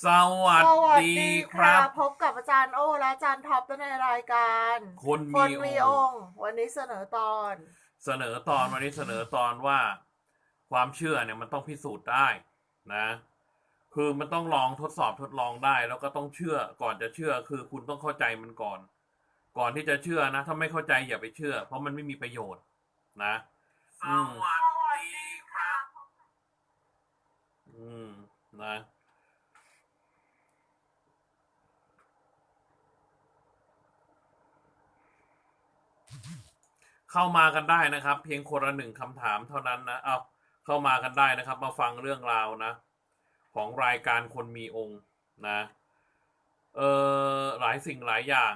สวัสสวัสดีดีคครัรับบพบกับอาจารย์โอและอาจารย์ท็อปในรายการ คนคนมีมีอองงค์ค์วันนี้เสนอตอน เสนอตอนวันนี้เสนอตอนว่า ความเชื่อเนี่ยมันต้องพิสูจน์ได้นะ คือมันต้องลองทดสอบทดลองได้ แล้วก็ต้องเชื่อก่อนจะเชื่อคือคุณต้องเข้าใจมันก่อน ก่อนที่จะเชื่อนะ ถ้าไม่เข้าใจอย่าไปเชื่อ เพราะมันไม่มีประโยชน์นะอืมอืมนะ เข้ามากันได้นะครับ เพียงคนละหนึ่งคำถามเท่านั้นนะเอาเข้ามากันได้นะครับ มาฟังเรื่องราวนะ ของรายการคนมีองค์นะเออหลายสิ่งหลายอย่าง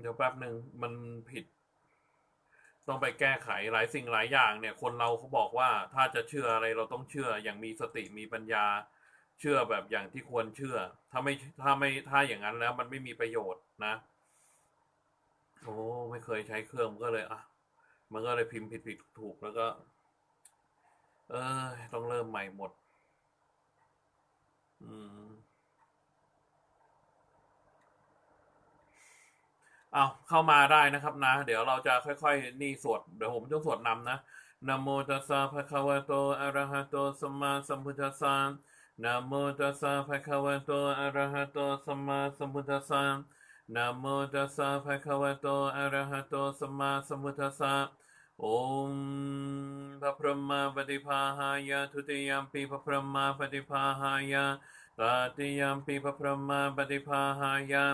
เดี๋ยวแป๊บหนึ่งมันผิด ต้องไปแก้ไขหลายสิ่งหลายอย่างเนี่ย คนเราเขาบอกว่าถ้าจะเชื่ออะไรเราต้องเชื่ออย่างมีสติมีปัญญา เชื่อแบบอย่างที่ควรเชื่อ ถ้าไม่ถ้าไม่ถ้าอย่างนั้นแล้ว มันไม่มีประโยชน์นะโอ้ไม่เคยใช้เครื่องก็เลยอะมันก็เลยพิมพ์ผิดผิดถูกแล้วก็ เออต้องเริ่มใหม่หมด อืมเอาเข้ามาได้นะครับนะ เดี๋ยวเราจะค่อยๆ นี่สวด เดี๋ยวผมจะสวดนำนะนะโมตัสสะภะคะวะโตอะระหะโตสัมมาสัมพุทธัสสะ นะโมตัสสะภะคะวะโต อะระหะโต สัมมาสัมพุทธัสสะนะโมตัสสะภะคะวะโต อะระหะโต สัมมาสัมพุทธัสสะโอมพระพรหมปฏิภาหายะทุติยมปีพระพรหมปฏิภาหายะตาติยมปีพระพรหมปฏิภาหายะ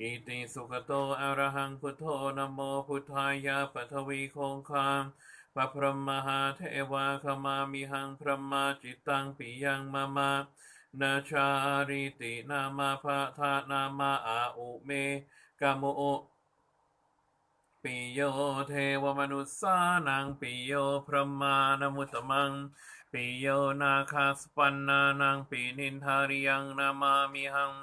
อิติสุขโต อะระหังพุทโธนะโมพุทธายะปัทวีคงคาม พระพรหมหาเทวาขมามิหังพระมาจิตตังปิยังมามานาชาริตินามาภะทานามาอาอุเมกามโอปิโยเทวมนุสสานังปิโยพระมานมุตมังปิโยนาคาสปันนานังปินินทาริยังนามามิหัง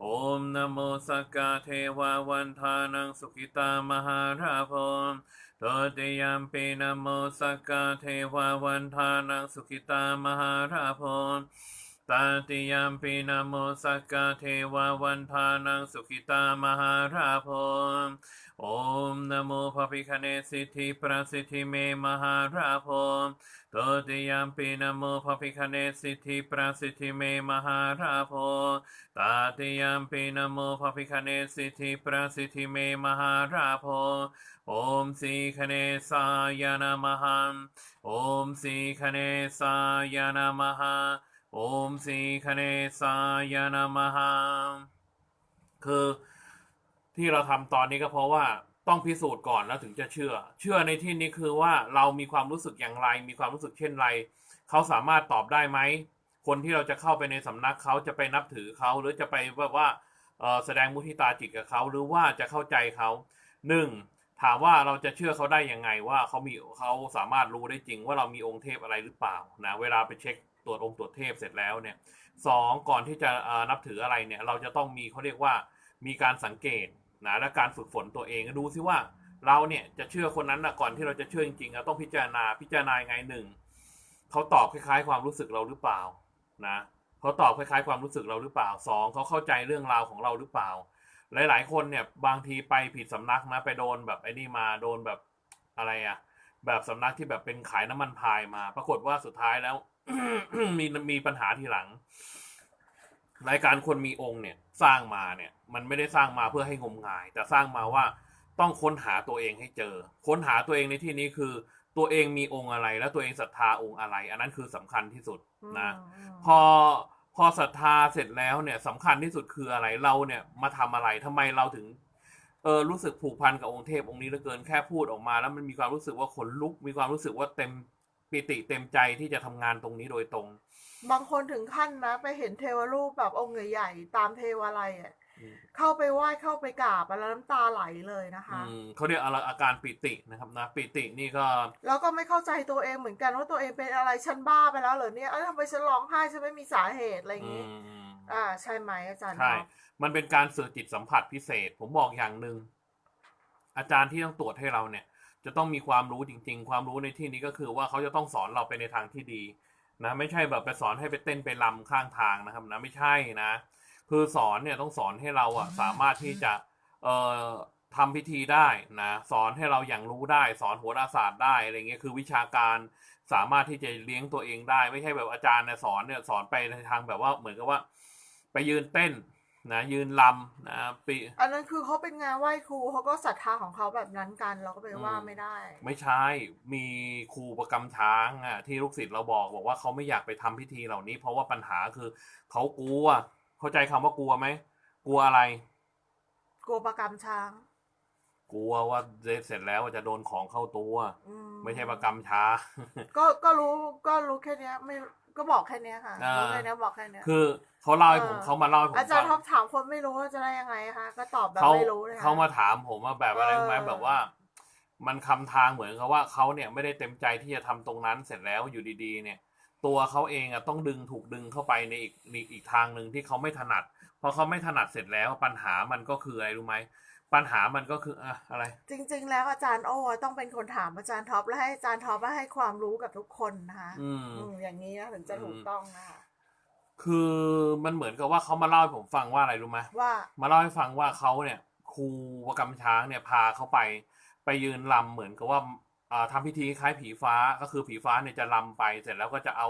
โอมนโมสักกะเทวาวันทานังสุขิตามหาราภม ตติยมปีนโมสักกะเทวาวันทานังสุขิตามหาราภมตาติยมปีนโมสักกะเทวาวันทานังสุขิตามหาราภมโอมนโมพระพิคเนสิทธิประสิทธิเมมหาราภมโตติยมปีนโมภะพิคเนสิทธิปราสิทธิเมมหาราโพตาติยมปีนโมภะพิคเนสิทธิปราสิทธิเมมหาราพน สายนะมหังโอมสีคเนสายนะมหังโอมสีคเนสายนะมหังคือที่เราทำตอนนี้ก็เพราะว่าต้องพิสูจน์ก่อนแล้วถึงจะเชื่อ เชื่อในที่นี้คือว่าเรามีความรู้สึกอย่างไร มีความรู้สึกเช่นไร เขาสามารถตอบได้ไหม คนที่เราจะเข้าไปในสำนักเขาจะไปนับถือเขา หรือจะไปแบบว่าแสดงมุทิตาจิตกับเขา หรือว่าจะเข้าใจเขาหนึ่ง ถามว่าเราจะเชื่อเขาได้ยังไงว่าเขามีเขาสามารถรู้ได้จริงว่าเรามีองค์เทพอะไรหรือเปล่านะเวลาไปเช็คตรวจองค์ตรวจเทพเสร็จแล้วเนี่ยสองก่อนที่จะนับถืออะไรเนี่ยเราจะต้องมีเขาเรียกว่ามีการสังเกตนะและการฝึกฝนตัวเองดูซิว่าเราเนี่ยจะเชื่อคนนั้นนะก่อนที่เราจะเชื่อจริงๆเราต้องพิจารณาพิจารณาไงหนึ่งเขาตอบคล้ายๆ ความรู้สึกเราหรือเปล่านะเขาตอบคล้ายๆ ความรู้สึกเราหรือเปล่าสองเขาเข้าใจเรื่องราวของเราหรือเปล่า หลาย ๆ คนเนี่ยบางทีไปผิดสำนักนะไปโดนแบบไอ้นี่มาโดนแบบอะไรอะแบบสำนักที่แบบเป็นขายน้ำมันพายมา ปรากฏว่าสุดท้ายแล้ว มีมีปัญหาทีหลัง รายการคนมีองค์เนี่ยสร้างมาเนี่ย มันไม่ได้สร้างมาเพื่อให้งมงาย แต่สร้างมาว่าต้องค้นหาตัวเองให้เจอ ค้นหาตัวเองในที่นี้คือ ตัวเองมีองค์อะไร แล้วตัวเองศรัทธาองค์อะไร อันนั้นคือสำคัญที่สุดนะ พอ พอศรัทธาเสร็จแล้วเนี่ยสำคัญที่สุดคืออะไรเราเนี่ยมาทำอะไรทำไมเราถึงเออรู้สึกผูกพันกับองค์เทพองค์นี้เหลือเกินแค่พูดออกมา แล้วมันมีความรู้สึกว่าขนลุก มีความรู้สึกว่าเต็มปิติเต็มใจที่จะทำงานตรงนี้โดยตรง บางคนถึงขั้นนะ ไปเห็นเทวรูปแบบองค์ใหญ่ๆตามเทวาลัยอะ เข้าไปไหว้เข้าไปกราบแล้วน้ำตาไหลเลยนะคะอืมเขาเรียกอะไรอาการปิตินะครับนะปิตินี่ก็ แล้วก็ไม่เข้าใจตัวเองเหมือนกันว่าตัวเองเป็นอะไรฉันบ้าไปแล้วเหรอเนี่ยเอ้ยทำไมฉันร้องไห้ฉันไม่มีสาเหตุอะไรอย่างอืงี้มอ่าใช่ไหมอาจารย์ใช่เนาะมันเป็นการสื่อจิตสัมผัสพิเศษ ผมบอกอย่างหนึ่งอาจารย์ที่ต้องตรวจให้เราเนี่ย จะต้องมีความรู้จริง ๆ ความรู้ในที่นี้ก็คือว่าเขาจะต้องสอนเราไปในทางที่ดี นะ ไม่ใช่แบบไปสอนให้ไปเต้นไปรำข้างทางนะครับ นะไม่ใช่นะ คือสอนเนี่ยต้องสอนให้เราอะสามารถที่จะเอ่อทำพิธีได้นะสอนให้เราอย่างรู้ได้ สอนโหราศาสตร์ได้อะไรเงี้ยคือวิชาการสามารถที่จะเลี้ยงตัวเองได้ ไม่ใช่แบบอาจารย์เนี่ยสอนเนี่ยสอนไปในทางแบบว่าเหมือนกับว่า ไปยืนเต้นนะยืนลำนะปีอันนั้นคือเขาเป็นงานไหว้ครูเขาก็ศรัทธาของเขาแบบนั้นกันเราก็ไปว่าอืมไม่ได้ ไม่ใช่มีครูประกำช้างอะที่ลูกศิษย์เราบอกบอกว่าเขาไม่อยากไปทำพิธีเหล่านี้ เพราะว่าปัญหาคือเขากลัว เข้าใจคำว่ากลัวไหม กลัวอะไร กลัวประกรรมช้าง กลัวว่าเสร็จแล้วจะโดนของเข้าตัว อืไม่ใช่ประกำช้า ก็ก็รู้ก็รู้แค่เนี้ย ไม่ก็บอกแค่เนี้ยค่ะอ่า รู้แค่เนี้ยบอกแค่เนี้ยคือเขาเล่าให้ผมเออเขามาเล่าให้ผมอาจารย์ท็ฟัอง ปถามคนไม่รู้ว่าจะได้ยังไงคะก็ตอบแบบเขาไม่รู้เลยค่ะเขามาถามผมว่าแบบอะไรรู้ไหมเออ แบบว่า มันคำทางเหมือนกับว่าเขาเนี่ยไม่ได้เต็มใจที่จะทำตรงนั้นเสร็จแล้วอยู่ดี ๆ เนี่ย ตัวเขาเองอะต้องดึงถูกดึงเข้าไปในอีกอีกอีกทางหนึ่งที่เขาไม่ถนัดพอเขาไม่ถนัดเสร็จแล้วปัญหามันก็คืออะไรรู้ไหมปัญหามันก็คืออะอะไร จริง ๆ แล้วอาจารย์โอ้ต้องเป็นคนถามอาจารย์ท็อปและให้อาจารย์ท็อปมาให้ความรู้กับทุกคนนะคะอืมอืมอย่างนี้นะถึงจะถูกต้องนะคะคือมันเหมือนกับว่าเขามาเล่าให้ผมฟังว่าอะไรรู้ไหมว่ามาเล่าให้ฟังว่าเขาเนี่ยครูประกำช้างเนี่ยพาเขาไป ไปยืนลำเหมือนกับว่า อ่าทำพิธีคล้ายผีฟ้าก็คือผีฟ้าเนี่ยจะลำไป เสร็จแล้วก็จะเอา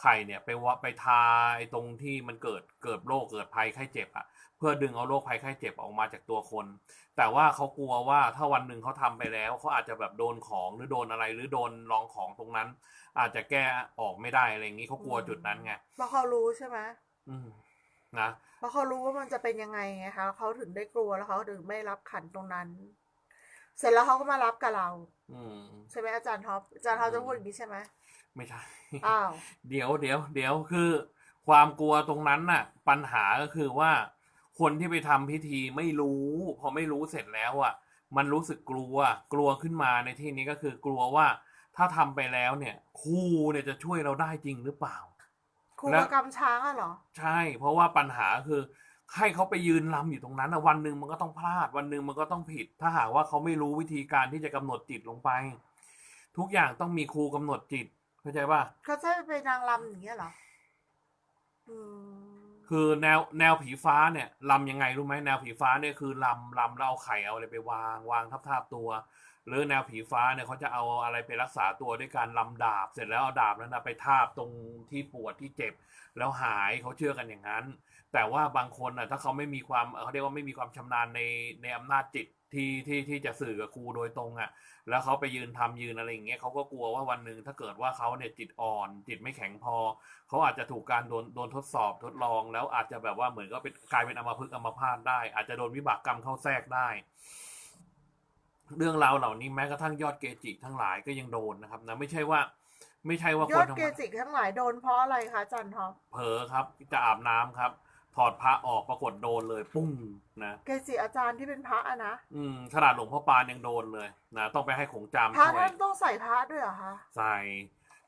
ไข่เนี่ยไปวะไปทาไอ้ตรงที่มันเกิดเกิดโรคเกิดภัยไข้เจ็บอะเพื่อดึงเอาโรคภัยไข้เจ็บออกมาจากตัวคน แต่ว่าเขากลัวว่าถ้าวันหนึ่งเขาทำไปแล้วเขาอาจจะแบบโดนของหรือโดนอะไรหรือโดนลองของตรงนั้น อาจจะแก้ออกไม่ได้อะไรอย่างนี้เขากลัวจุดนั้นไงเพราะเขารู้ใช่ไหมอืมนะเพราะเขารู้ว่ามันจะเป็นยังไงไงคะเขาถึงได้กลัวแล้วเขาถึงไม่รับขันตรงนั้น เสร็จแล้วเขาก็มารับกับเรา อืม ใช่ไหมอาจารย์ท็อปอาจารย์ท็อปจะพูดอย่างนี้ใช่ไหมไม่ใช่ อ้าวเดี๋ยวเดี๋ยวเดี๋ยวคือ ความกลัวตรงนั้นน่ะ ปัญหาก็คือว่า คนที่ไปทำพิธีไม่รู้ พอไม่รู้เสร็จแล้วอะ มันรู้สึกกลัว กลัวขึ้นมาในที่นี้ก็คือกลัวว่า ถ้าทำไปแล้วเนี่ยครูเนี่ยจะช่วยเราได้จริงหรือเปล่า ครูแล้ปวระกำช้างอะเหรอ ใช่ เพราะว่าปัญหาคือ ให้เขาไปยืนลำอยู่ตรงนั้นนะวันหนึ่งมันก็ต้องพลาด วันหนึ่งมันก็ต้องผิด ถ้าหากว่าเขาไม่รู้วิธีการที่จะกำหนดจิตลงไป ทุกอย่างต้องมีครูกำหนดจิตเข้าใจป่ะเขาจะไปนางรำอย่างเงี้ยเหรออืมคือแนวแนวผีฟ้าเนี่ยลำยังไงรู้ไหมแนวผีฟ้าเนี่ยคือลำลำแล้วเอาไข่เอาอะไรไปวางวางทับทับๆตัว หรือแนวผีฟ้าเนี่ยเขาจะเอาอะไรไปรักษาตัวด้วยการลำดาบ เสร็จแล้วเอาดาบนั้นนะไปทาบตรงที่ปวดที่เจ็บ แล้วหายเขาเชื่อกันอย่างนั้น แต่ว่าบางคนอะถ้าเขาไม่มีความเอ่อเขาเรียกว่าไม่มีความชำนาญในในอำนาจจิตที่ที่ที่จะสื่อกับครูโดยตรงอะ แล้วเขาไปยืนทำยืนอะไรอย่างเงี้ยเขาก็กลัวว่าวันหนึ่งถ้าเกิดว่าเขาเนี่ยจิตอ่อน จิตไม่แข็งพอ เขาอาจจะถูกการโดนโดนทดสอบทดลอง แล้วอาจจะแบบว่าเหมือนก็เป็นกลายเป็นอัมพฤกษ์อัมพาตได้ อาจจะโดนวิบากกรรมเข้าแทรกได้ เรื่องราวเหล่านี้แม้กระทั่งยอดเกจิทั้งหลายก็ยังโดนนะครับนะไม่ใช่ว่า ไม่ใช่ว่ายคอนดธรรเกมดาจิทั้งหลายโดนเพราะอะไรคะอาจารย์ท็อปเผลอครับจะอาบน้ำครับ ถอดพระออกปรากฏโดนเลยปุ้งนะเกจิอาจารย์ที่เป็นพระอะนะอืมขนาดหลวงพ่อปานยังโดนเลยนะต้องไปให้ขงจามพระช่วยท่านต้องใส่พระด้วยเหรอคะใส่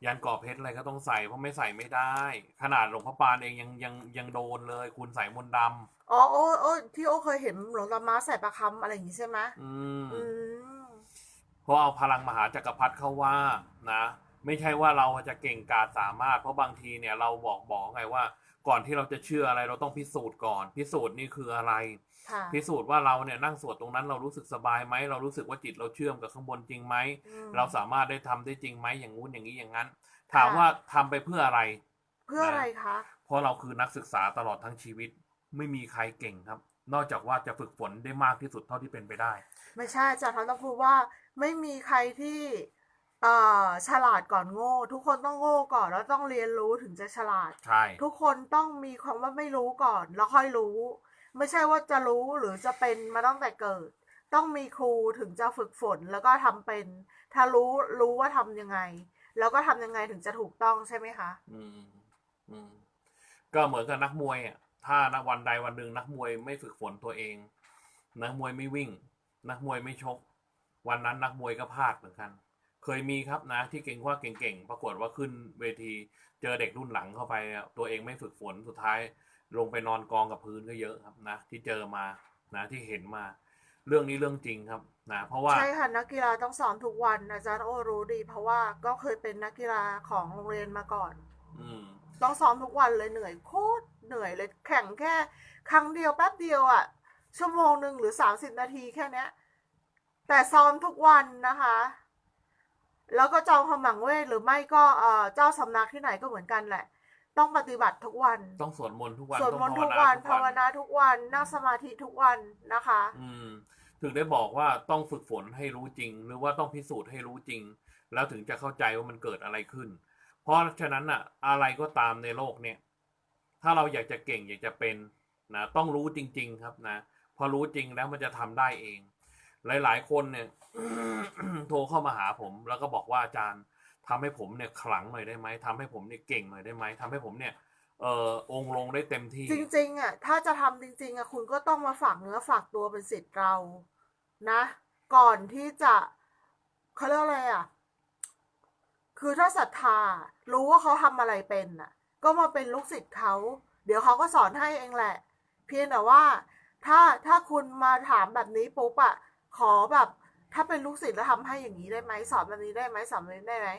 ยันกรอบเพชรอะไรก็ต้องใส่เพราะไม่ใส่ไม่ได้ ขนาดหลวงพ่อปานเองยังยังยังโดนเลย คุณใส่มนต์ดำอ๋อโอ้โอ้ที่โอ้เคยเห็นหลวงตามาใส่ประคำอะไรอย่างนี้ใช่ไหมอืมอืมเพราะเอาพลังมหาจักรพรรดิเข้าว่านะ ไม่ใช่ว่าเราจะเก่งกาจสามารถ เพราะบางทีเนี่ยเราบอกบอกไงว่า ก่อนที่เราจะเชื่ออะไรเราต้องพิสูจน์ก่อน พิสูจน์นี่คืออะไรค่ะพิสูจน์ว่าเราเนี่ยนั่งสวดตรงนั้นเรารู้สึกสบายไหมเรารู้สึกว่าจิตเราเชื่อมกับข้างบนจริงไหมอืมเราสามารถได้ทำได้จริงไหมอย่างงู้นอย่างนี้อย่างนั้น ถามว่าทำไปเพื่ออะไร เพื่ออะไรคะเพราะเราคือนักศึกษาตลอดทั้งชีวิต ไม่มีใครเก่งครับ นอกจากว่าจะฝึกฝนได้มากที่สุดเท่าที่เป็นไปได้ ไม่ใช่อาจารย์ท็อปต้องพูดว่าไม่มีใครที่ เอ่อฉลาดก่อนโง่ ทุกคนต้องโง่ก่อนแล้วต้องเรียนรู้ถึงจะฉลาด ใช่ ทุกคนต้องมีความว่าไม่รู้ก่อนแล้วค่อยรู้ ไม่ใช่ว่าจะรู้หรือจะเป็นมาตั้งแต่เกิด ต้องมีครูถึงจะฝึกฝนแล้วก็ทำเป็น ถ้ารู้รู้ว่าทำยังไง แล้วก็ทำยังไงถึงจะถูกต้องใช่ไหมคะ อืมอืมก็เหมือนกับนักมวยอะถ้านักวันใดวันหนึ่งนักมวยไม่ฝึกฝนตัวเอง นักมวยไม่วิ่ง นักมวยไม่ชก วันนั้นนักมวยก็พลาดเหมือนกัน เคยมีครับนะที่เก่งว่าเก่งๆ ปรากฏว่าขึ้นเวทีเจอเด็กรุ่นหลังเข้าไปอะตัวเองไม่ฝึกฝนสุดท้าย ลงไปนอนกองกับพื้นก็เยอะครับนะ ที่เจอมานะที่เห็นมา เรื่องนี้เรื่องจริงครับนะเพราะว่า ใช่ค่ะนักกีฬาต้องซ้อมทุกวันอาจารย์โอรู้ดี เพราะว่าก็เคยเป็นนักกีฬาของโรงเรียนมาก่อน อืม ต้องซ้อมทุกวันเลยเหนื่อยโคตรเหนื่อยเลยแข่งแค่ ครั้งเดียวแป๊บเดียวอะ่ะ ชั่วโมงหนึ่งหรือสามสิบนาทีแค่เนี้ย แต่ซ้อมทุกวันนะคะ แล้วก็จองขมังเวทหรือไม่ก็เอ่อเจ้าสำนักที่ไหนก็เหมือนกันแหละ ต้องปฏิบัติทุกวันต้องสวดมนต์ทุกวันสวดต้องมนต์ภาทุวกนาวันทุกภาววันนาทุกวันนั่งสมาธิทุกวันนะคะ อืม ถึงได้บอกว่าต้องฝึกฝนให้รู้จริง หรือว่าต้องพิสูจน์ให้รู้จริง แล้วถึงจะเข้าใจว่ามันเกิดอะไรขึ้น เพราะฉะนั้นอะอะไรก็ตามในโลกเนี่ย ถ้าเราอยากจะเก่งอยากจะเป็นนะต้องรู้จริง ๆ ครับนะ พอรู้จริงแล้วมันจะทำได้เอง หลาย ๆ คนเนี่ยโทรเข้ามาหาผม แล้วก็บอกว่าอาจารย์ทำให้ผมเนี่ยขลังหน่อยได้ไหมทำให้ผมเนี่ยเก่งหน่อยได้ไหมทำให้ผมเนี่ยเออองลงได้เต็มที่ จริง ๆ อะ ถ้าจะทำจริง ๆ อะ คุณก็ต้องมาฝากเนื้อฝากตัวเป็นสิทธิ์เรา นะ ก่อนที่จะเขาเรียกอะไรอะ คือถ้าศรัทธา รู้ว่าเขาทำอะไรเป็นอะ ก็มาเป็นลูกศิษย์เขาเดี๋ยวเขาก็สอนให้เองแหละ เพียงแต่ว่า ถ้าถ้าคุณมาถามแบบนี้ปุ๊บอะ ขอแบบ ถ้าเป็นลูกศิษย์แล้วทำให้อย่างนี้ได้ไหมสอนแบบนี้ได้ไหมสอนแบบนี้ได้ไหม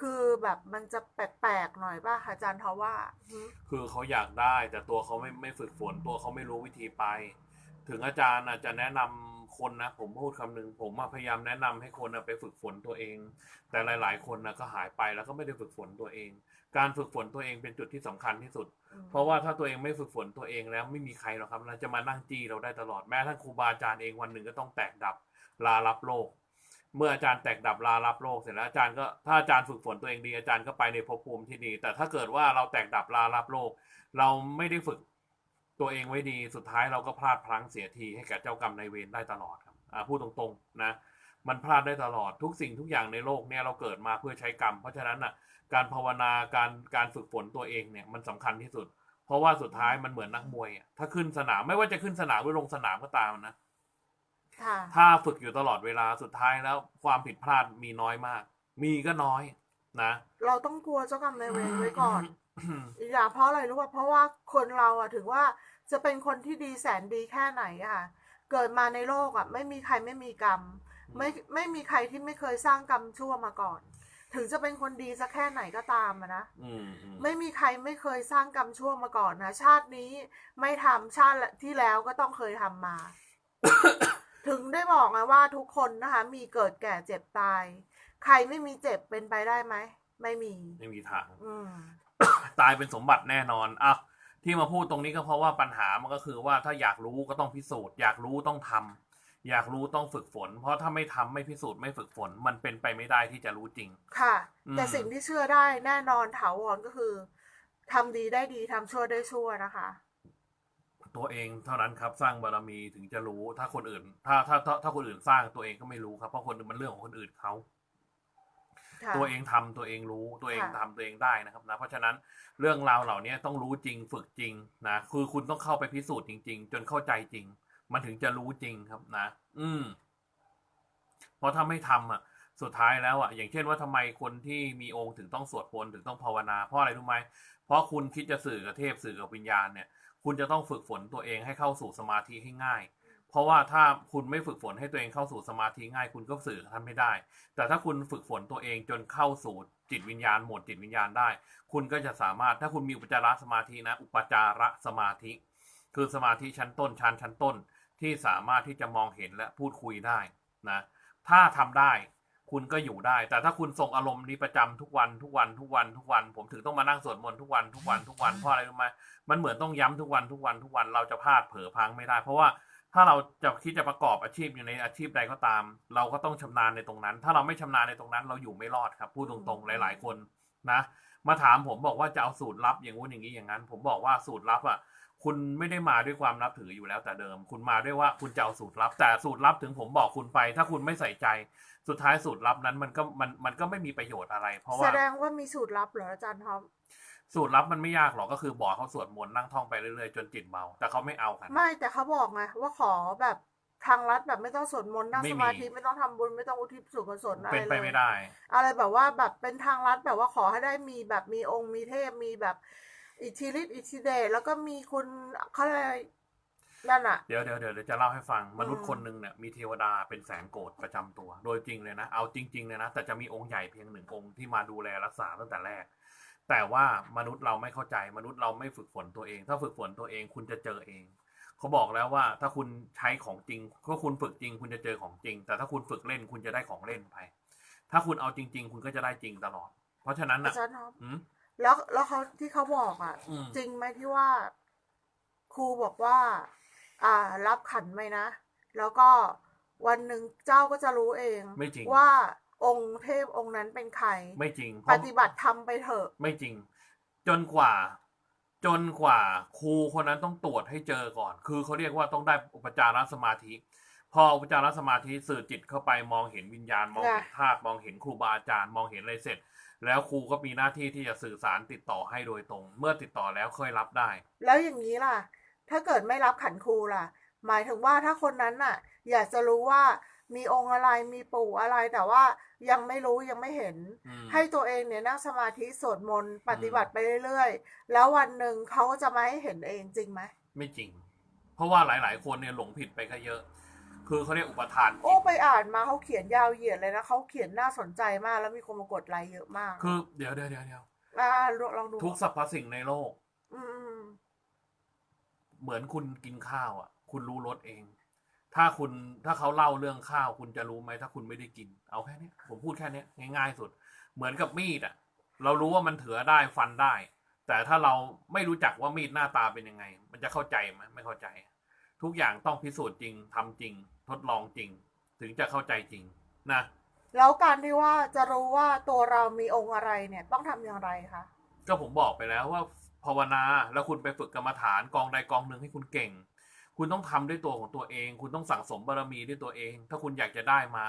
คือแบบมันจะแปลกๆหน่อยป่ะอาจารย์เขาว่า คือเขาอยากได้แต่ตัวเขาไม่ไม่ฝึกฝนตัวเขาไม่รู้วิธีไป ถึงอาจารย์อาจจะแนะนำ คนนะผมพูดคำหนึ่งผมอะพยายามแนะนำให้คนอะไปฝึกฝนตัวเอง แต่หลาย ๆ คนนะก็หายไปแล้วก็ไม่ได้ฝึกฝนตัวเอง การฝึกฝนตัวเองเป็นจุดที่สำคัญที่สุด เพราะว่าถ้าตัวเองไม่ฝึกฝนตัวเองแล้วไม่มีใครหรอกครับเราจะมานั่งจี้เราได้ตลอดแม้ท่านครูบาอาจารย์เองวันหนึ่งก็ต้องแตกดับลารับโลก เมื่ออาจารย์แตกดับลารับโลกเสร็จแล้วอาจารย์ก็ถ้าอาจารย์ฝึกฝนตัวเองดีอาจารย์ก็ไปในภพภูมิที่ดี แต่ถ้าเกิดว่าเราแตกดับลารับโลก เราไม่ได้ฝึก ตัวเองไว้ดีสุดท้ายเราก็พลาดพลั้งเสียทีให้แก่เจ้ากรรมนายเวรได้ตลอดครับอ่าพูดตรงๆนะมันพลาดได้ตลอดทุกสิ่งทุกอย่างในโลกเนี่ยเราเกิดมาเพื่อใช้กรรม เพราะฉะนั้นอะการภาวนาการการฝึกฝนตัวเองเนี่ยมันสำคัญที่สุด เพราะว่าสุดท้ายมันเหมือนนักมวยอะถ้าขึ้นสนามไม่ว่าจะขึ้นสนามหรือลงสนามก็ตามนะค่ะถ้าฝึกอยู่ตลอดเวลาสุดท้ายแล้วความผิดพลาดมีน้อยมาก มีก็น้อยนะ เราต้องกลัวเจ้ากรรมนายเวรไว้ก่อน อีกอย่างเพราะอะไรรู้ป่ะเพราะว่าคนเราอะถึงว่าจะเป็นคนที่ดีแสนดีแค่ไหนอะค่ะ เกิดมาในโลกอะไม่มีใครไม่มีกรรม ไม่ไม่มีใครที่ไม่เคยสร้างกรรมชั่วมาก่อน ถึงจะเป็นคนดีสักแค่ไหนก็ตามอะนะอืมอืมไม่มีใครไม่เคยสร้างกรรมชั่วมาก่อนนะชาตินี้ไม่ทำชาติที่แล้วก็ต้องเคยทำมา ถึงได้บอกไงว่าทุกคนนะคะ มีเกิดแก่เจ็บตาย ใครไม่มีเจ็บเป็นไปได้ไหมไม่มี ไม่มีทางอืม ตายเป็นสมบัติแน่นอนอะที่มาพูดตรงนี้ก็เพราะว่าปัญหามันก็คือว่าถ้าอยากรู้ก็ต้องพิสูจน์อยากรู้ต้องทำอยากรู้ต้องฝึกฝน เพราะถ้าไม่ทำไม่พิสูจน์ไม่ฝึกฝน มันเป็นไปไม่ได้ที่จะรู้จริง ค่ะอืมแต่สิ่งที่เชื่อได้แน่นอนถาวรก็คือทำดีได้ดีทำชั่วได้ชั่วนะคะ ตัวเองเท่านั้นครับสร้างบารมีถึงจะรู้ถ้าคนอื่น ถ้าถ้าถ้าถ้าคนอื่นสร้างตัวเองก็ไม่รู้ครับเพราะคนอื่นมันเรื่องของคนอื่นเขาค่ะ ตัวเองทำตัวเองรู้ตัวเองค่ะทำตัวเองได้นะครับนะเพราะฉะนั้นเรื่องราวเหล่านี้ต้องรู้จริงฝึกจริงนะคือคุณต้องเข้าไปพิสูจน์จริง ๆ จนเข้าใจจริง มันถึงจะรู้จริงครับนะ อืมเพราะถ้าไม่ทำอะ สุดท้ายแล้วอะ อย่างเช่นว่าทำไมคนที่มีองค์ถึงต้องสวดมนต์ถึงต้องภาวนา เพราะอะไรรู้ไหมเพราะคุณคิดจะสื่อกับเทพสื่อกับวิญญาณเนี่ย คุณจะต้องฝึกฝนตัวเองให้เข้าสู่สมาธิให้ง่าย ราะว่าถ้าคุณไม่ฝึกฝนให้ตัวเองเข้าสู่สมาธิง่าย คุณก็สื่อกับท่านไม่ได้ แต่ถ้าคุณฝึกฝนตัวเองจนเข้าสู่จิตวิญญาณโหมดจิตวิญญาณได้ คุณก็จะสามารถถ้าคุณมีอุปจารสมาธินะ อุปจารสมาธิ คือสมาธิชั้นต้นชั้นชั้นต้น ที่สามารถที่จะมองเห็นและพูดคุยได้นะถ้าทำได้คุณก็อยู่ได้ แต่ถ้าคุณส่งอารมณ์นี้ประจำทุกวันทุกวันทุกวันทุกวัน ผมถึงต้องมานั่งสวดมนต์ทุกวันทุกวันทุกวันเพราะอะไรรู้ไหมมันเหมือนต้องย้ำทุกวันทุกวันทุกวันเราจะพลาดเผลอพังไม่ได้ เพราะว่า ถ้าเราจะคิดจะประกอบอาชีพอยู่ในอาชีพใดก็ตาม เราก็ต้องชำนาญในตรงนั้น ถ้าเราไม่ชำนาญในตรงนั้น เราอยู่ไม่รอดครับพูดตรงๆหลาย ๆ คนนะมาถามผมบอกว่าจะเอาสูตรลับอย่างงู้นอย่างนี้อย่างนั้น ผมบอกว่าสูตรลับอะคุณไม่ได้มาด้วยความนับถืออยู่แล้วแต่เดิม คุณมาด้วยว่าคุณจะเอาสูตรลับ แต่สูตรลับถึงผมบอกคุณไป ถ้าคุณไม่ใส่ใจ สุดท้ายสูตรลับนั้นมันก็มันมันก็ไม่มีประโยชน์อะไร เพราะแสว่าดงว่ามีสูตรลับเหรออาจารย์ท็อป สูตรลับมันไม่ยากหรอกก็คือบอกเขาสวดมนต์นั่งท่องไปเรื่อยๆจนจิตเบาแต่เขาไม่เอากัน ไม่แต่เขาบอกไงว่าขอแบบทางลัดแบบไม่ต้องสวดมนต์นั่งไม่สมีมาธิไม่ต้องทำบุญไม่ต้องอุทิศส่วนกุศลอะไรเป็นเลยไปไม่ได้ อะไรแบบว่าแบบเป็นทางลัดแบบว่าขอให้ได้มีแบบมีองค์มีเทพมีแบบอิทธิฤทธิ์อิทธิเดชแล้วก็มีคุณเขาเรียกอะไรนั่นอะเดี๋ยวเดี๋ยวเดี๋ยวเดี๋ยวจะเล่าให้ฟังมนุษย์อืมคนหนึ่งเนี่ยมีเทวดาเป็นแสนโกรธประจำตัว โดยจริงเลยนะ เอาจริงๆเลยนะ แต่จะมีองค์ใหญ่เพียงหนึ่งองค์ที่มาดูแลรักษาตั้งแต่แรก แต่ว่ามนุษย์เราไม่เข้าใจมนุษย์เราไม่ฝึกฝนตัวเอง ถ้าฝึกฝนตัวเองคุณจะเจอเอง เขาบอกแล้วว่าถ้าคุณใช้ของจริงถ้าคุณฝึกจริง คุณจะเจอของจริง แต่ถ้าคุณฝึกเล่นคุณจะได้ของเล่นไป ถ้าคุณเอาจริง ๆ คุณก็จะได้จริงตลอด เพราะฉะนั้นอานะจารย์ท็อปอืมแล้วแล้วเขาที่เขาบอกอะอืมจริงไหมที่ว่า ครูบอกว่า อ่า รับขันไหมนะแล้วก็วันหนึ่งเจ้าก็จะรู้เองไม่จริงว่า องค์เทพองค์นั้นเป็นใคร ไม่จริงเพปราะฏิบัติธรรมไปเถอะ ไม่จริง จนกว่า จนกว่าครูคนนั้นต้องตรวจให้เจอก่อน คือเขาเรียกว่าต้องได้อุปจารสมาธิ พออุปจารสมาธิสื่อจิตเข้าไปมองเห็นวิญญาณ มองเห็นธาตุมองเห็นครูบาอาจารย์มองเห็นอะไรเสร็จ แล้วครูก็มีหน้าที่ที่จะสื่อสารติดต่อให้โดยตรง เมื่อติดต่อแล้วค่อยรับได้ แล้วอย่างนี้ล่ะ ถ้าเกิดไม่รับขันครูล่ะ หมายถึงว่าถ้าคนนั้นน่ะ อยากจะรู้ว่า มีองค์อะไรมีปู่อะไรแต่ว่ายังไม่รู้ยังไม่เห็น อืมให้ตัวเองเนี่ยนั่งสมาธิสวดมนต์ปฏิบัติไปเรื่อยๆ แล้ววันหนึ่งเขาก็จะมาให้เห็นเองจริงไหมไม่จริง เพราะว่าหลาย ๆ คนเนี่ยหลงผิดไปก็เยอะ คือเขาเรียกอุปทานจิโอ้ตไปอ่านมาเขาเขียนยาวเหยียดเลยนะเขาเขียนน่าสนใจมากแล้วมีคนมากดไลค์เยอะมากคือเดี๋ยวเดี๋ยวเดี๋ยวเดี๋ยวอ่าลองดูทุกสรรพสิ่งในโลก อืมเหมือนคุณกินข้าวอะ คุณรู้รสเอง ถ้าคุณถ้าเขาเล่าเรื่องข้าวคุณจะรู้ไหมถ้าคุณไม่ได้กิน เอาแค่เนี้ยผมพูดแค่เนี้ยง่าย ๆ สุด เหมือนกับมีดอะ เรารู้ว่ามันเถือได้ฟันได้ แต่ถ้าเราไม่รู้จักว่ามีดหน้าตาเป็นยังไง มันจะเข้าใจไหมไม่เข้าใจ ทุกอย่างต้องพิสูจน์จริงทำจริง ทดลองจริง ถึงจะเข้าใจจริงนะแล้วการที่ว่าจะรู้ว่าตัวเรามีองค์อะไรเนี่ย ต้องทำอย่างไรคะก็ผมบอกไปแล้วว่าภาวนาแล้วคุณไปฝึกกรรมฐานกองใดกองหนึ่งให้คุณเก่ง คุณต้องทำด้วยตัวของตัวเอง คุณต้องสั่งสมบารมีด้วยตัวเอง ถ้าคุณอยากจะได้มา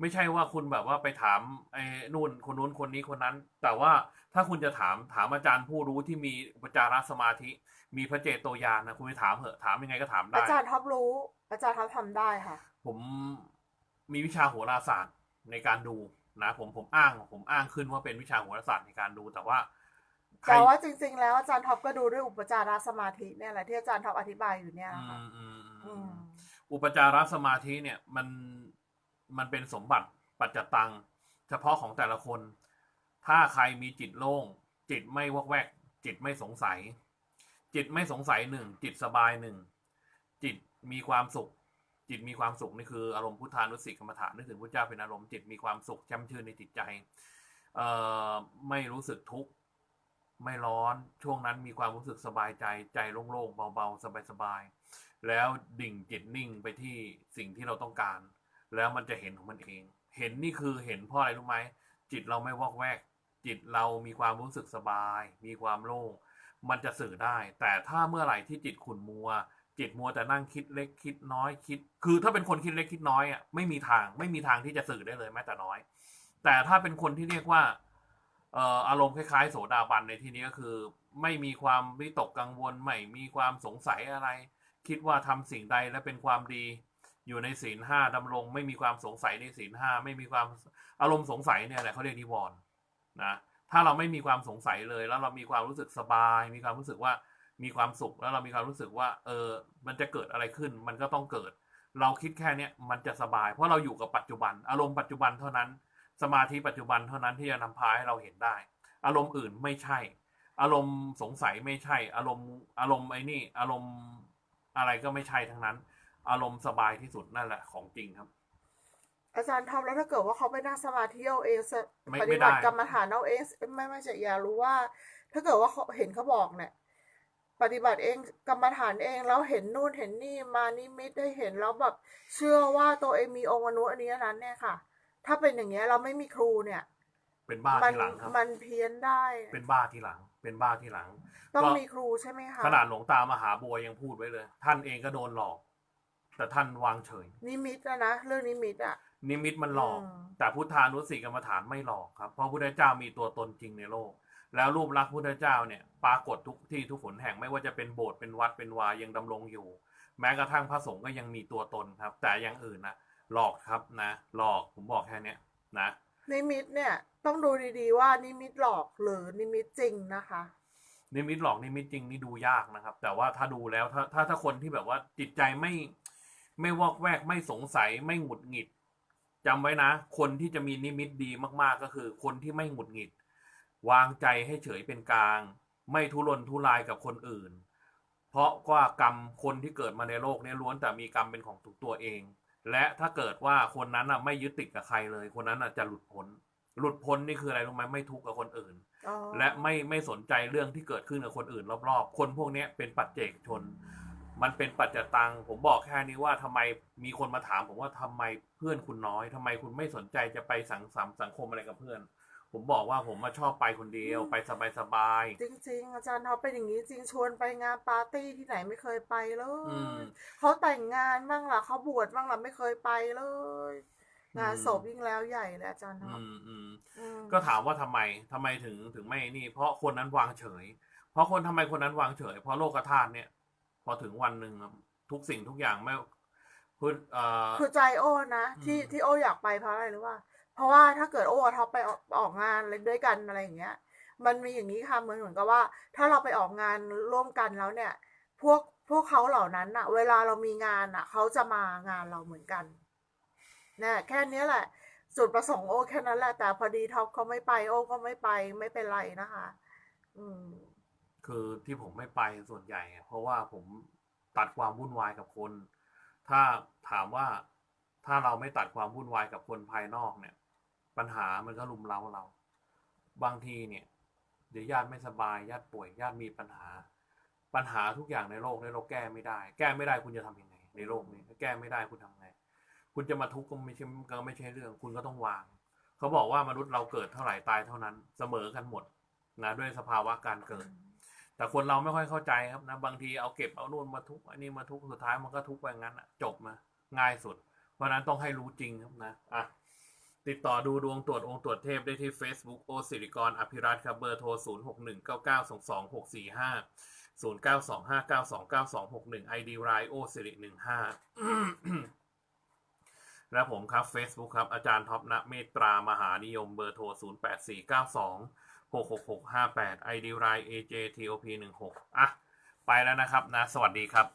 ไม่ใช่ว่าคุณแบบว่าไปถามไอ้นู่นคนนู้นคนนี้คนนั้น แต่ว่าถ้าคุณจะถามถามอาจารย์ผู้รู้ที่มีอุปจารสมาธิ มีพระเจโตญาณนะคุณไปถามเหอะถามยังไงก็ถามได้ อาจารย์ท็อปรู้ อาจารย์ท็อปทำได้ค่ะ ผมมีวิชาโหราศาสตร์ในการดูนะผมผมอ้างผมอ้างขึ้นว่าเป็นวิชาโหราศาสตร์ในการดูแต่ว่า ใครแต่ว่าจริง ๆ แล้วอาจารย์ท็อปก็ดูด้วยอุปจารสมาธิเนี่ยแหละที่อาจารย์ท็อปอธิบายอยู่เนี่ยอืนะคะมอืมอือืมมอุปจารสมาธิเนี่ยมันมันเป็นสมบัติปัจจตัง เฉพาะของแต่ละคน ถ้าใครมีจิตโล่ง จิตไม่วอกแวก จิตไม่สงสัย จิตไม่สงสัยหนึ่งจิตสบายหนึ่งจิตมีความสุข จิตมีความสุขนี่คืออารมณ์พุทธานุสติกรรมฐานนึกถึงพระเจ้าเป็นอารมณ์จิตมีความสุขแช่มชื่นในจิตใจเอ่อไม่รู้สึกทุกข์ ไม่ร้อนช่วงนั้นมีความรู้สึกสบายใจใจโล่งๆเบาๆ สบายๆ แล้วดิ่งจิตนิ่งไปที่สิ่งที่เราต้องการ แล้วมันจะเห็นของมันเอง เห็นนี่คือเห็นเพราะอะไรรู้ไหมจิตเราไม่วอกแวก จิตเรามีความรู้สึกสบาย มีความโล่งมันจะสื่อได้ แต่ถ้าเมื่อไหร่ที่จิตขุ่นมัว จิตมัวแต่นั่งคิดเล็กคิดน้อยคิด คือถ้าเป็นคนคิดเล็กคิดน้อยอะไม่มีทางไม่มีทางที่จะสื่อได้เลยแม้แต่น้อย แต่ถ้าเป็นคนที่เรียกว่า อารมณ์คล้ายๆ โสดาบันในที่นี้ก็คือ ไม่มีความวิตกกังวลไม่มีความสงสัยอะไร คิดว่าทำสิ่งใดและเป็นความดี อยู่ในศีลห้าดำรงไม่มีความสงสัยในศีลห้าไม่มีความอารมณ์สงสัยเนี่ยแหละเขาเรียกนิวรณ์นะถ้าเราไม่มีความสงสัยเลย แล้วเรามีความรู้สึกสบาย มีความรู้สึกว่ามีความสุขแล้วเรามีความรู้สึกว่า เออ มันจะเกิดอะไรขึ้น มันก็ต้องเกิด เราคิดแค่เนี้ยมันจะสบาย เพราะเราอยู่กับปัจจุบัน อารมณ์ปัจจุบันเท่านั้น สมาธิปัจจุบันเท่านั้นที่จะนำพาให้เราเห็นได้ อารมณ์อื่นไม่ใช่ อารมณ์สงสัยไม่ใช่ อารมณ์อารมณ์ไอ้นี่ อารมณ์อะไรก็ไม่ใช่ทั้งนั้น อารมณ์สบายที่สุดนั่นแหละของจริงครับ อาจารย์ท็อปแล้วถ้าเกิดว่าเขาไปนั่งสมาธิเอาเองสไม่ปไม่ฏิได้บัติกรรมฐานเอาเองไม่ไม่จะอยากรู้ว่า ถ้าเกิดว่าเขาเห็นเขาบอกเนี่ยปฏิบัติเองกรรมฐานเองแล้วเห็นนู่นเห็นนี่มานิมิตได้เห็นแล้วแบบเชื่อว่าตัวเองมีองค์อนุอันนี้อันนั้นเนี่ยค่ะ ถ้าเป็นอย่างเงี้ยเราไม่มีครูเนี่ย เป็นบ้ามัที่หลังครับ มันเพี้ยนได้ เป็นบ้าที่หลัง เป็นบ้าที่หลัง ต้องก็มีครูใช่ไหมคะขนาดหลวงตามหาบัวยังพูดไว้เลย ท่านเองก็โดนหลอก แต่ท่านวางเฉย นิมิตนะนะเรื่องนิมิตอะนิมิตมันหลอกอืมแต่พุทธานุสติกรรมฐานไม่หลอกครับเพราะพุทธเจ้ามีตัวตนจริงในโลก แล้วรูปลักษณ์พุทธเจ้าเนี่ย ปรากฏทุกที่ทุกขนแห่งไม่ว่าจะเป็นโบสถ์เป็นวัดเป็นวายังดำรงอยู่ แม้กระทั่งพระสงฆ์ก็ยังมีตัวตนครับ แต่อย่างอื่นนะ หลอกครับนะ หลอกผมบอกแค่เนี้ยนะ นิมิตเนี่ย ต้องดูดีๆว่านิมิตหลอกหรือนิมิตจริงนะคะ นิมิตหลอกนิมิตจริงนี่ดูยากนะครับ แต่ว่าถ้าดูแล้วถ้าถ้าถ้าคนที่แบบว่าจิตใจไม่ไม่วอกแวกไม่สงสัยไม่หงุดหงิดจำไว้นะ คนที่จะมีนิมิตดีมากๆก็คือ คนที่ไม่หงุดหงิด วางใจให้เฉยเป็นกลาง ไม่ทุรนทุรายกับคนอื่น เพราะว่ากรรมคนที่เกิดมาในโลกนี้ล้วนแต่มีกรรมเป็นของตัวตัวเอง และถ้าเกิดว่าคนนั้นอะไม่ยึดติดกับใครเลย คนนั้นอะจะหลุดพ้น หลุดพ้นนี่คืออะไรรู้ไหมไม่ทุกข์กับคนอื่นอ๋อและไม่ไม่สนใจเรื่องที่เกิดขึ้นกับคนอื่น รอบๆ คนพวกเนี้ยเป็นปัจเจกชน มันเป็นปัจจตัง ผมบอกแค่นี้ว่าทำไมมีคนมาถามผมว่าทำไมเพื่อนคุณน้อยทำไมคุณไม่สนใจจะไปสังสรรค์สังคมอะไรกับเพื่อน ผมบอกว่าผมมาชอบไปคนเดียว ไปสบายจริง ๆ อาจารย์เขาเป็นอย่างนี้จริงชวนไปงานปาร์ตี้ที่ไหนไม่เคยไปเลๆอืม ยเขาแต่งงานบ้างล่ะเขาบวชบ้างล่ะไม่เคยไปเลยงานอืมศพยิ่งแล้วใหญ่เลยอาจารย์อืครับมอืม อืมก็ถามว่าทำไมทำไมถึงถึงไม่นี่ เพราะคนนั้นวางเฉย เพราะคนทำไมคนนั้นวางเฉย เพราะโลกธาตุเนี่ย พอถึงวันหนึ่งอะทุกสิ่งทุกอย่างไม่คือเอ่อ คือใจโอ้นะที่อืม ที่โอ้อยากไปเพราะอะไรรู้ป่ะ เพราะว่าถ้าเกิดโอ้ท็อปไปออกงานอะไรด้วยกันอะไรอย่างเงี้ย มันมีอย่างนี้ค่ะเหมือนเหมือนกับว่า ถ้าเราไปออกงานร่วมกันแล้วเนี่ย พวกพวกเขาเหล่านั้นอะเวลาเรามีงานอะเขาจะมางานเราเหมือนกันเนี่ยแค่นี้แหละจุดประสงค์โอ้แค่นั้นแหละแต่พอดีท็อปเขาไม่ไปโอ้ก็ไม่ไปไม่เป็นไรนะคะ อืม คือที่ผมไม่ไปส่วนใหญ่ เพราะว่าผมตัดความวุ่นวายกับคน ถ้าถามว่าถ้าเราไม่ตัดความวุ่นวายกับคนภายนอกเนี่ย ปัญหามันก็ลุมเร้าเรา บางทีเนี่ย เดี๋ยวญาติไม่สบายญาติป่วยญาติมีปัญหา ปัญหาทุกอย่างในโลกในี้เราแก้ไม่ได้ แก้ไม่ได้คุณจะทำยังไง ในโลกนี้ถ้าแก้ไม่ได้คุณทำไง คุณจะมาทุกข์ก็ไม่ใช่ก็ไม่ใช่เรื่อง คุณก็ต้องวาง เขาบอกว่ามนุษย์เราเกิดเท่าไหร่ตายเท่านั้น เสมอกันหมดนะด้วยสภาวะการเกิด แต่คนเราไม่ค่อยเข้าใจครับนะบางทีเอาเก็บเอานู่นมาทุกข์อันนี้มาทุกข์สุดท้ายมันก็ทุกข์ไปงั้นอะจบมาง่ายสุด เพราะนั้นต้องให้รู้จริงครับนะอะ ติดต่อดูดวงตรวจองค์ตรวจเทพได้ที่ Facebook โอสิริกรอภิรัตครับเบอร์โทร 0 6 1 9 9 2 2 6 4 5 0 9 2 5 9 2 9 2 6 1 ID รายโอสิริ15และผมครับ Facebook ครับ อาจารย์ท็อปณเมตตามหานิยมเบอร์โทร 0 8 4 9 2 6 6 6 5 8 ID ราย AJTOP 16อะ ไปแล้วนะครับนะ สวัสดีครับ